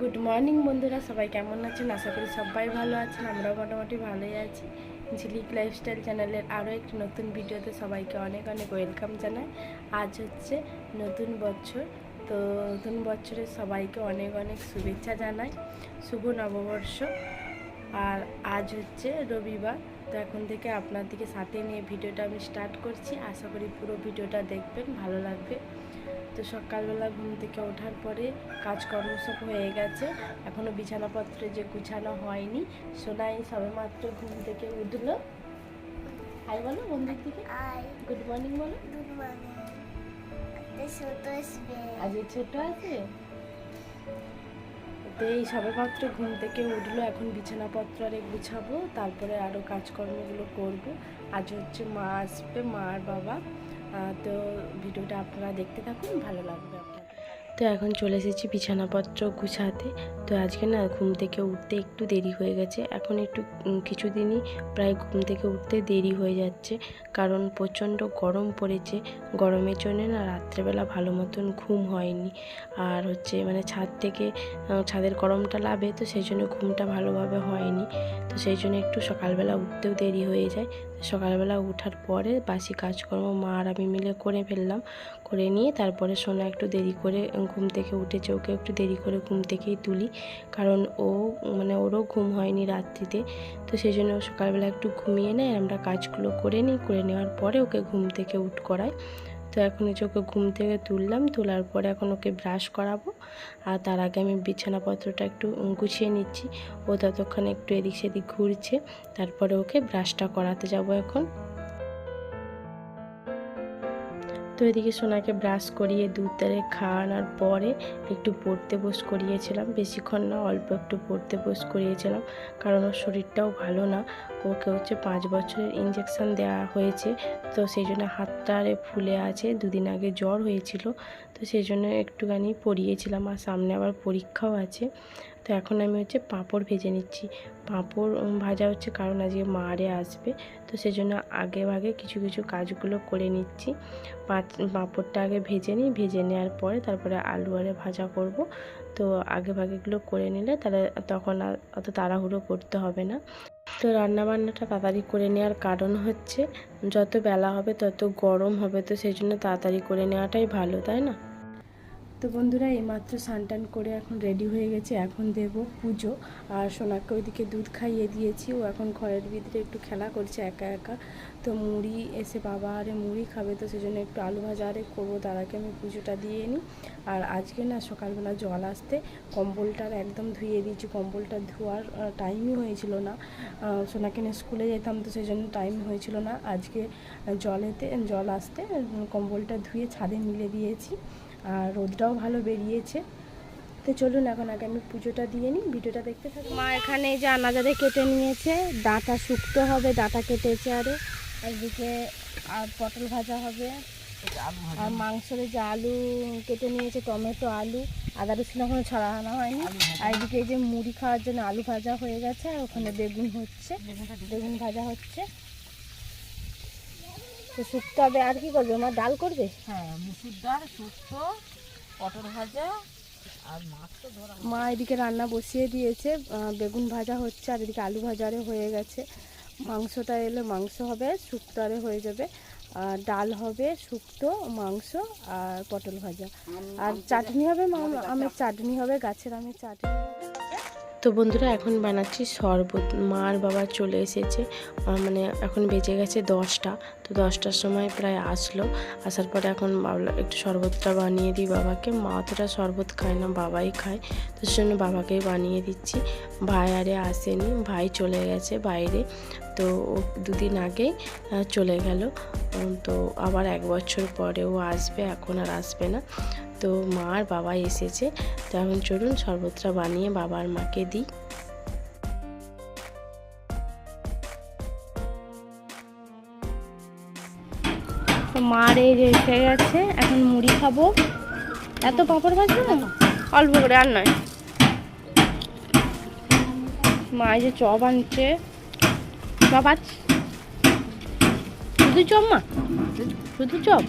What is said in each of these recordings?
Good morning বন্ধুরা, সবাই কেমন আছেন? আশা করি সবাই ভালো আছেন, আমরাও মোটামুটি ভালোই আছি। ঝিলিক লাইফস্টাইল চ্যানেলের আরও একটি নতুন ভিডিওতে সবাইকে অনেক অনেক ওয়েলকাম জানাই। আজ হচ্ছে নতুন বছর, তো নতুন বছরের সবাইকে অনেক অনেক শুভেচ্ছা জানাই। শুভ নববর্ষ। আর আজ হচ্ছে রবিবার, তো এখন থেকে আপনাদেরকে সাথে নিয়ে ভিডিওটা আমি স্টার্ট করছি। আশা করি পুরো ভিডিওটা দেখবেন, ভালো লাগবে। তো সকালবেলা ঘুম থেকে ওঠার পরে কাজকর্ম সব হয়ে গেছে। এখনও বিছানাপত্রে যে গুছানো হয়নি সোনাই সবে মাত্র ঘুম থেকে উঠল। হাই বলো বন্ধুর দিকে। গুড মর্নিং বলো। গুড মর্নিং আজ এই ছোট আছে? তো এই সবে মাত্র ঘুম থেকে উঠল এখন বিছানাপত্র আরে গুছাবো তারপরে আরও কাজকর্মগুলো করব। আজ হচ্ছে মা আসবে মা আর বাবা। তো ভিডিওটা আপনারা দেখতে থাকুন, ভালো লাগবে তো এখন চলে এসেছি বিছানাপত্র গুছাতে। তো আজকে না ঘুম থেকে উঠতে একটু দেরি হয়ে গেছে। এখন একটু কিছুদিনই প্রায় ঘুম থেকে উঠতে দেরি হয়ে যাচ্ছে। কারণ প্রচণ্ড গরম পড়েছে। গরমের জন্যে না রাত্রেবেলা ভালো মতন ঘুম হয়নি। আর হচ্ছে মানে ছাদ থেকে ছাদের গরমটা লাভে, তো সেই জন্য ঘুমটা ভালোভাবে হয়নি। তো সেই জন্য একটু সকালবেলা উঠতেও দেরি হয়ে যায়। সকালবেলা ওঠার পরে বাসি কাজকর্ম মা আর আমি মিলে করে ফেললাম। করে নিয়ে তারপরে সোনা একটু দেরি করে ঘুম থেকে উঠেছে, ওকে একটু দেরি করে ঘুম থেকেই তুলি। কারণ ও মানে ওরও ঘুম হয়নি রাত্রিতে। তো সেই জন্য সকালবেলা একটু ঘুমিয়ে নেয়, আমরা কাজগুলো করে নিই। করে নেওয়ার পরে ওকে ঘুম থেকে উঠ করাই। তো এখন হচ্ছে ওকে ঘুম থেকে তুললাম, তোলার পরে এখন ওকে ব্রাশ করাবো। আর তার আগে আমি বিছানাপত্রটা একটু গুছিয়ে নিচ্ছি। ও ততক্ষণ একটু এদিক সেদিক ঘুরছে। তারপরে ওকে ব্রাশটা করাতে যাব এখন। তো এদিকে সোনাকে ব্রাশ করিয়ে দুধ তারে খাওয়ানোর পরে একটু পড়তে বস করিয়েছিলাম। বেশিক্ষণ না, অল্প একটু পড়তে বস করিয়েছিলাম। কারণ ওর শরীরটাও ভালো না। ওকে হচ্ছে পাঁচ বছরের ইঞ্জেকশন দেওয়া হয়েছে। তো সেই জন্য হাতটা আরে ফুলে আছে। দুদিন আগে জ্বর হয়েছিল। তো সেই জন্য একটুখানি পড়িয়েছিলাম। আর সামনে আবার পরীক্ষাও আছে। তো এখন আমি হচ্ছে পাঁপড় ভেজে নিচ্ছি। পাঁপড় ভাজা হচ্ছে কারণ আজকে মারে আসবে। তো সেই জন্য আগে ভাগে কিছু কিছু কাজগুলো করে নিচ্ছি। পাঁপড়টা আগে ভেজে নিই। ভেজে নেওয়ার পরে তারপরে আলু আরে ভাজা করব। তো আগে ভাগেগুলো করে নিলে তাহলে তখন আর অত তাড়াহুড়ো করতে হবে না। তো রান্নাবান্নাটা তাড়াতাড়ি করে নেওয়ার কারণ হচ্ছে, যত বেলা হবে তত গরম হবে। তো সেই জন্য তাড়াতাড়ি করে নেওয়াটাই ভালো, তাই না? তো বন্ধুরা, এইমাত্র স্নান করে এখন রেডি হয়ে গেছে। এখন দেব পুজো। আর সোনাকে ওইদিকে দুধ খাইয়ে দিয়েছি। ও এখন ঘরের ভিতরে একটু খেলা করছে একা একা। তো মুড়ি এসে বাবা আরে মুড়ি খাবে তো সেজন্য একটু আলু ভাজা আরে করব। তার আগে আমি পুজোটা দিয়ে নিই। আর আজকে না সকালবেলা জল আসতে কম্বলটার একদম ধুয়ে দিয়েছি। কম্বলটা ধোয়ার টাইমই হয়েছিল না। সোনাকে নিয়ে স্কুলে যেতাম তো সেই জন্য টাইম হয়েছিল না। আজকে জলেতে জল আসতে কম্বলটা ধুয়ে ছাদে মিলে দিয়েছি। আর রোদটাও ভালো বেরিয়েছে। তো চলুন এখন আগে আমি পুজোটা দিয়ে নিই, ভিডিওটা দেখতে থাকি মা এখানে যে আনাজারে কেটে নিয়েছে, ডাঁটা শুক্তো হবে, ডাঁটা কেটেছে আরে। একদিকে আর পটল ভাজা হবে, আর মাংসের যে আলু কেটে নিয়েছে, টমেটো, আলু, আদা, রসুন এখনও ছড়ানো হয়নি। আর এদিকে যে মুড়ি খাওয়ার জন্য আলু ভাজা হয়ে গেছে, আর ওখানে বেগুন হচ্ছে, বেগুন ভাজা হচ্ছে। তো শুক্তো হবে আর কি করবে? মা ডাল করবে? হ্যাঁ মুসুর ডাল শুক্তো পটল ভাজা আর মাছ তো ধরা মা এদিকে রান্না বসিয়ে দিয়েছে। বেগুন ভাজা হচ্ছে আর এদিকে আলু ভাজারে হয়ে গেছে। মাংসটা এলে মাংস হবে শুক্তো আরে হয়ে যাবে। আর ডাল হবে শুক্তো মাংস আর পটল ভাজা। আর চাটনি হবে আমের চাটনি হবে গাছের আমের চাটনি। তো বন্ধুরা, এখন বানাচ্ছি শরবত। মা আর বাবা চলে এসেছে। মানে এখন বেঁচে গেছে দশটা। তো দশটার সময় প্রায় আসলো। আসার পরে এখন ভাবলাম একটু শরবতটা বানিয়ে দিই বাবাকে। মা অতটা শরবত খায় না, বাবাই খায়। তো সেই জন্য বাবাকেই বানিয়ে দিচ্ছি। ভাই আরে আসেনি, ভাই চলে গেছে বাইরে। তো ও দুদিন আগেই চলে গেল। তো আবার এক বছর পরে ও আসবে, এখন আর আসবে না। তো মা আর বাবা এসেছে। তো এখন চলুন শরবতটা বানিয়ে বাবার মাকে দিই। তো মার এই এসে গেছে, এখন মুড়ি খাব। এত পাঁপড় ভাজবে? না অল্প করে আর নয়। মা যে চপ আনছে। চপ আছে? শুধু চপ মা? শুধু চপ?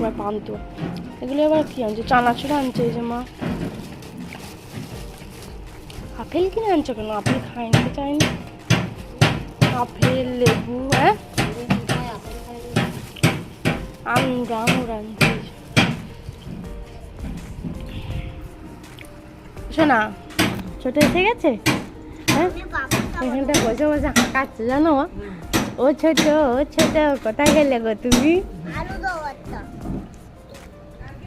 এবার পান্তুয়া এগুলো এবার কি আনছে? চানাচুর আনছে এই যে মা। আপেল কিনে আনছো কেন? আপেল খাই নিতে চাইনি? আপেল, লেবু হ্যাঁ? শোনা, ছোট এসে গেছে? হ্যাঁ? এখানটা বসে বসে হাঁকাচ্ছে, জানো ও ছোট ও ছোট, কোথায় গেলে গো তুমি?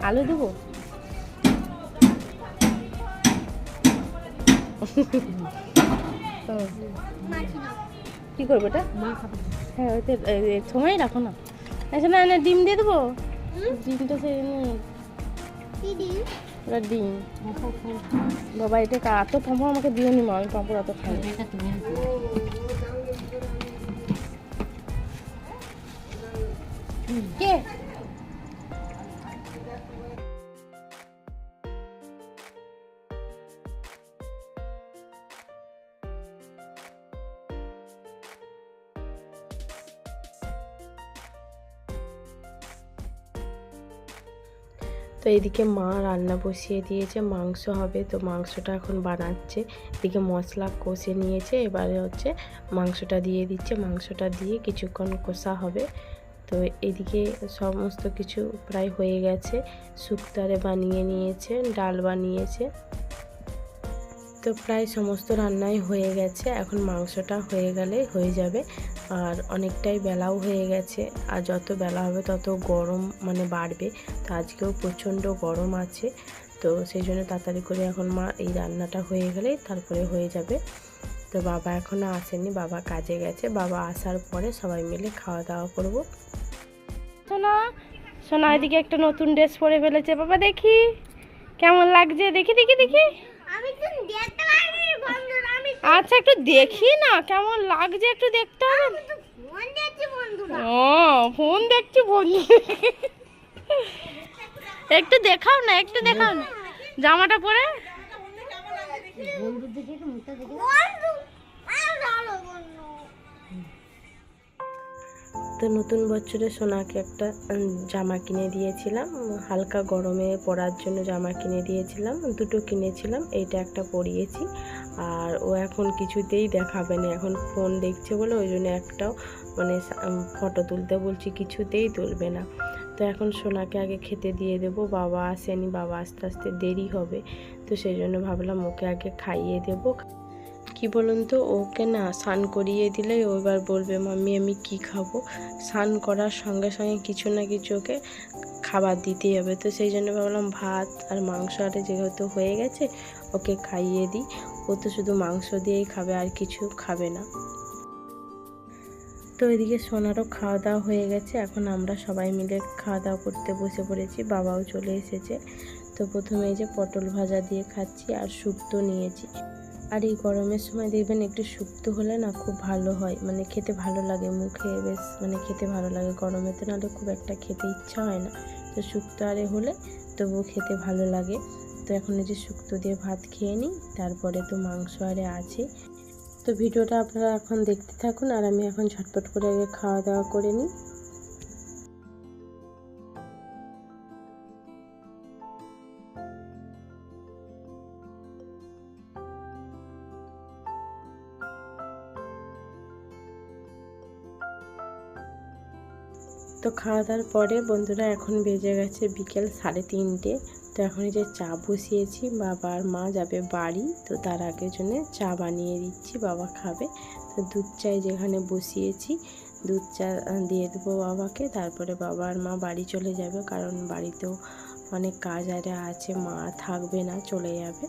আলু দেবো? কি করব এটা? হ্যাঁ ওইতে সময় রাখো না। আচ্ছা না না ডিম দিয়ে দেবো? ডিমটা সে ওটা ডিম? বাবা এটা এত পাঁপড় আমাকে দিও নি মা আমি পাঁপড় অত খাই। কে? তো এদিকে মা রান্না বসিয়ে দিয়েছে, মাংস হবে। তো মাংসটা এখন বানাচ্ছে। এদিকে মশলা কষে নিয়েছে, এবারে হচ্ছে মাংসটা দিয়ে দিচ্ছে। মাংসটা দিয়ে কিছুক্ষণ কষা হবে। তো এদিকে সমস্ত কিছু প্রায় হয়ে গেছে। শুক্তারে বানিয়ে নিয়েছে, ডাল বানিয়েছে। তো প্রায় সমস্ত রান্নাই হয়ে গেছে। এখন মাংসটা হয়ে গেলে হয়ে যাবে। অনেকটাই বেলাও হয়ে গেছে। আর যত বেলা হবে তত গরম মানে বাড়বে। তো আজকেও প্রচণ্ড গরম আছে। তো সেই জন্য তাড়াতাড়ি করে এখন মা এই রান্নাটা হয়ে গেলেই তারপরে হয়ে যাবে। তো বাবা এখনও আসেনি বাবা কাজে গেছে। বাবা আসার পরে সবাই মিলে খাওয়া দাওয়া করব। সোনা সোনা এদিকে একটা নতুন ড্রেস পরে ফেলেছে। বাবা দেখি কেমন লাগছে? দেখি দেখি দেখি। আমি তো দেখতে পাইনি বন্ধুরা আমি আচ্ছা একটু দেখি না কেমন লাগছে একটু দেখতে হবে? ফোন দেখছি ও ফোন দেখছি বন্ধু একটু দেখাও না একটু দেখাও না। জামাটা পরে? তো নতুন বছরে সোনাকে একটা জামা কিনে দিয়েছিলাম। হালকা গরমে পরার জন্য জামা কিনে দিয়েছিলাম, দুটো কিনেছিলাম, এইটা একটা পরিয়েছি। আর ও এখন কিছুতেই দেখাবে না, এখন ফোন দেখছে বলে ওই জন্য একটাও মানে ফটো তুলতে বলছি কিছুতেই তুলবে না। তো এখন সোনাকে আগে খেতে দিয়ে দেবো, বাবা আসেনি, বাবা আস্তে আস্তে দেরি হবে। তো সেই জন্য ভাবলাম ওকে আগে খাইয়ে দেবো। কি বলুন তো, ওকে না স্নান করিয়ে দিলেই ও এবার বলবে, মাম্মি, আমি কি খাব? স্নান করার সঙ্গে সঙ্গে কিছু না কিছু ওকে খাবার দিতেই হবে। তো সেই জন্য ভাবলাম ভাত আর মাংস আরে যেহেতু হয়ে গেছে, ওকে খাইয়ে দিই। ও তো শুধু মাংস দিয়েই খাবে, আর কিছু খাবে না। তো এদিকে সোনারও খাওয়া দাওয়া হয়ে গেছে। এখন আমরা সবাই মিলে খাওয়া দাওয়া করতে বসে পড়েছি, বাবাও চলে এসেছে। তো প্রথমে এই যে পটল ভাজা দিয়ে খাচ্ছি আর শুক্তো নিয়েছি। আর এই গরমের সময় দেখবেন একটু শুক্তো হলে না খুব ভালো হয়। মানে খেতে ভালো লাগে মুখে, বেশ মানে খেতে ভালো লাগে। গরমেতে নাহলে খুব একটা খেতে ইচ্ছা হয় না। তো শুক্তো আরে হলে তবুও খেতে ভালো লাগে। তো এখন যে শুক্তো দিয়ে ভাত খেয়ে নিই, তারপরে তো মাংস আরে আছে। তো ভিডিওটা আপনারা এখন দেখতে থাকুন, আর আমি এখন ঝটপট করে আগে খাওয়া দাওয়া করে নিই। তো খাওয়া দাওয়ার পরে বন্ধুরা এখন বেজে গেছে বিকেল সাড়ে তিনটে। তো এখন যে চা বসিয়েছি, বাবা আর মা যাবে বাড়ি, তো তার আগের জন্য চা বানিয়ে দিচ্ছি, বাবা খাবে। তো দুধ চাই যেখানে বসিয়েছি, দুধ চা দিয়ে দেবো বাবাকে, তারপরে বাবা আর মা বাড়ি চলে যাবে, কারণ বাড়িতেও অনেক কাজ আরে আছে, মা থাকবে না, চলে যাবে।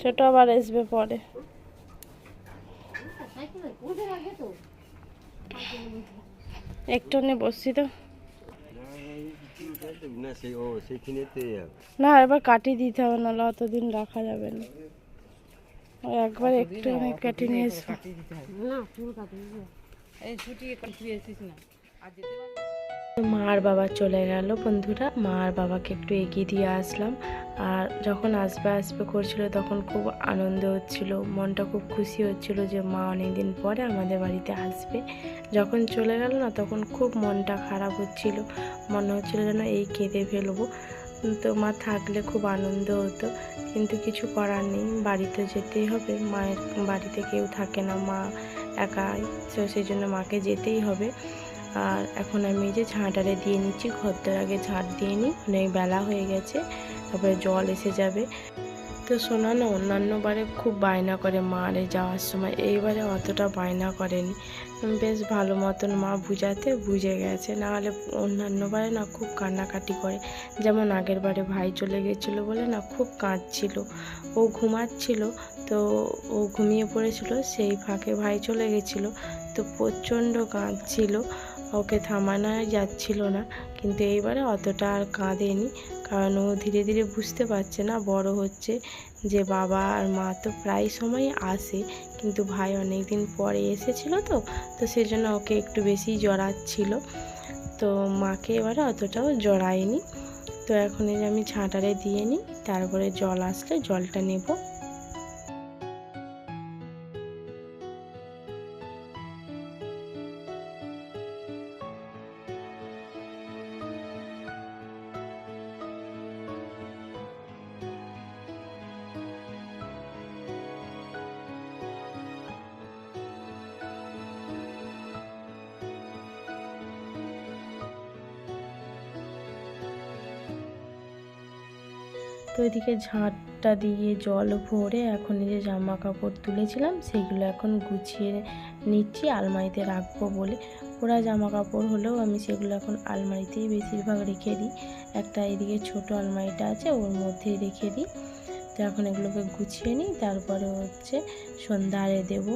ছোট আবার আসবে পরে। একটু নে বসছি তো। না সেই ও এবার কাটিয়ে দিতে হবে নাহলে অতদিন রাখা যাবে না। একবার একটু আমি কেটে নিয়ে আসব এই ছুটি তুই এসিস না আর যেতে পারবি মা আর বাবা চলে গেল বন্ধুরা। মা আর বাবাকে একটু এগিয়ে দিয়ে আসলাম। আর যখন আসবে আসবে করছিল তখন খুব আনন্দ হচ্ছিল, মনটা খুব খুশি হচ্ছিল যে মা অনেকদিন পরে আমাদের বাড়িতে আসবে। যখন চলে গেল না, তখন খুব মনটা খারাপ হচ্ছিল। মনে হচ্ছিল যেন এই কেঁদে ফেলব। তো মা থাকলে খুব আনন্দ হতো। কিন্তু কিছু করার নেই, বাড়িতে যেতেই হবে। মায়ের বাড়িতে কেউ থাকে না, মা একাই। তো সেই জন্য মাকে যেতেই হবে। আর এখন আমি যে ঝাঁটারে দিয়ে নিচ্ছি, ঘরটার আগে ঝাঁট দিয়ে নিই অনেক বেলা হয়ে গেছে, তারপরে জল এসে যাবে। তো শোনা না অন্যান্য বারে খুব বায়না করে মারে যাওয়ার সময় এইবারে অতটা বায়না করেনি। বেশ ভালো মতন মা বুঝাতে বুঝে গেছে নাহলে অন্যান্য বারে না খুব কান্নাকাটি করে। যেমন আগের বারে ভাই চলে গেছিল বলে না খুব কাঁদছিল, ও ঘুমাচ্ছিল, তো ও ঘুমিয়ে পড়েছিল, সেই ফাঁকে ভাই চলে গেছিল, তো প্রচণ্ড কাঁদছিল। ওকে থামানো যাচ্ছিল না। কিন্তু এইবারে অতটা আর কাঁদেনি, কারণ ও ধীরে ধীরে বুঝতে পারছে না, বড় হচ্ছে যে বাবা আর মা তো প্রায় সময় আসে, কিন্তু ভাই অনেক দিন পরে এসেছিল তো তো সেজন্য ওকে একটু বেশি জড়াচ্ছিল। তো মাকে এবারে অতটাও জড়ায়নি। তো এখন এই আমি ছাঁটারে দিয়ে নিই, তারপরে জল আসলে জলটা নেব। তো এদিকে ঝাঁটটা দিয়ে জল ভরে এখন যে জামা কাপড় তুলেছিলাম, সেগুলো এখন গুছিয়ে নিচ্ছি, আলমারিতে রাখব বলে। ওরা জামা কাপড় হলেও আমি সেগুলো এখন আলমারিতেই বেশিরভাগ রেখে দিই। একটা এদিকে ছোট আলমারিটা আছে, ওর মধ্যেই রেখে দিই। তো এখন এগুলোকে গুছিয়ে নিই, তারপরে হচ্ছে সন্ধ্যা আরে দেবো।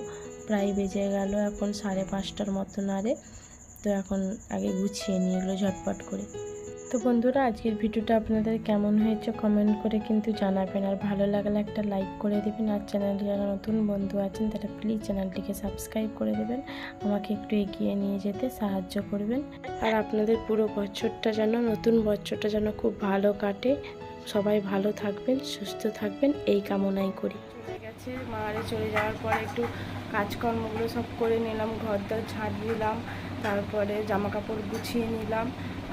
প্রায় বেজে গেল এখন সাড়ে পাঁচটার মতন আরে। তো এখন আগে গুছিয়ে নিই এগুলো ঝটপট করে। তো বন্ধুরা, আজকের ভিডিওটা আপনাদের কেমন হয়েছে কমেন্ট করে কিন্তু জানাবেন। আর ভালো লাগলে একটা লাইক করে দেবেন। আর চ্যানেলে যারা নতুন বন্ধু আছেন, তারা প্লিজ চ্যানেলটিকে সাবস্ক্রাইব করে দেবেন। আমাকে একটু এগিয়ে নিয়ে যেতে সাহায্য করবেন। আর আপনাদের পুরো বছরটা যেন, নতুন বছরটা যেন খুব ভালো কাটে। সবাই ভালো থাকবেন, সুস্থ থাকবেন। এই কামনাই করি। গেছে মারে চলে যাওয়ার পরে একটু কাজকর্মগুলো সব করে নিলাম। ঘর দর ঝাঁট দিলাম, তারপরে জামা কাপড় গুছিয়ে নিলাম।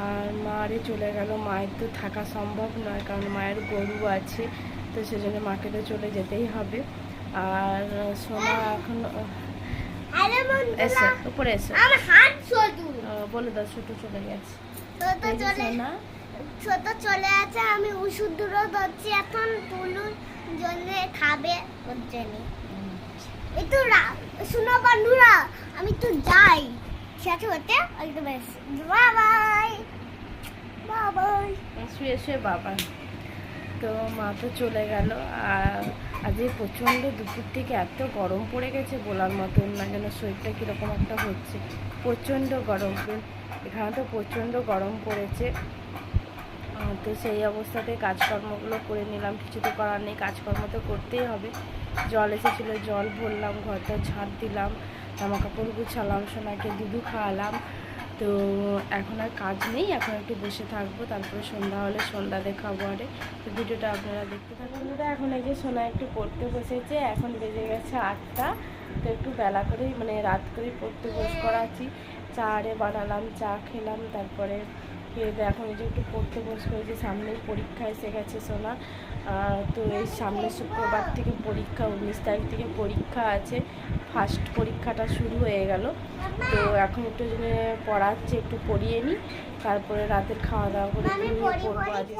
আর মারে চলে গেল। মায়ের তো থাকা সম্ভব নয় কারণ মায়ের গরু আছে তো সেজন্য মাকে তো চলে যেতেই হবে। আর সোনা এখন এসো উপরে এসো। বলে দাও ছোটো চলে গেছে। সোনা। ছোট চলে আছে আমি ওষুধ দূরও ধরছি এখন তুলুর জন্য খাবে ওর জন্য। একটু শুনো বন্ধুরা আমি একটু যাই। আছে হতে বেশ বাই বাই শুয়ে শুয়ে বাবা তো মা তো চলে গেল আর আজকে প্রচণ্ড দুপুর থেকে এত গরম পড়ে গেছে বলার মতন না যেন শরীরটা কীরকম একটা হচ্ছে প্রচণ্ড গরম এখানে তো প্রচণ্ড গরম পড়েছে তো সেই অবস্থাতে কাজকর্মগুলো করে নিলাম কিছু তো করার নেই কাজকর্ম তো করতেই হবে জল এসেছিল জল ভরলাম ঘরটা ঝাঁট দিলাম জামা কাপড় গুছালাম, সোনাকে দুধু খাওয়ালাম। তো এখন আর কাজ নেই, এখন একটু বসে থাকব, তারপরে সন্ধ্যা হলে সন্ধ্যা দেখাবো আরে। তো ভিডিওটা আপনারা দেখতে থাকুন। এখন এই যে সোনা একটু পড়তে বসেছে, এখন বেজে গেছে আটটা। তো একটু বেলা করেই মানে রাত করেই পড়তে বস করাচ্ছি। চা আরে বানালাম, চা খেলাম, তারপরে এখন এই যে একটু পড়তে বস করেছি। সামনেই পরীক্ষা এসে গেছে সোনা। তো এই সামনে শুক্রবার থেকে পরীক্ষা, উনিশ তারিখ থেকে পরীক্ষা আছে। ফার্স্ট পরীক্ষাটা শুরু হয়ে গেল। তো এখন একটু জন্য পড়াচ্ছে একটু পড়িয়ে নিই তারপরে রাতের খাওয়া দাওয়া করে পড়ব আজকে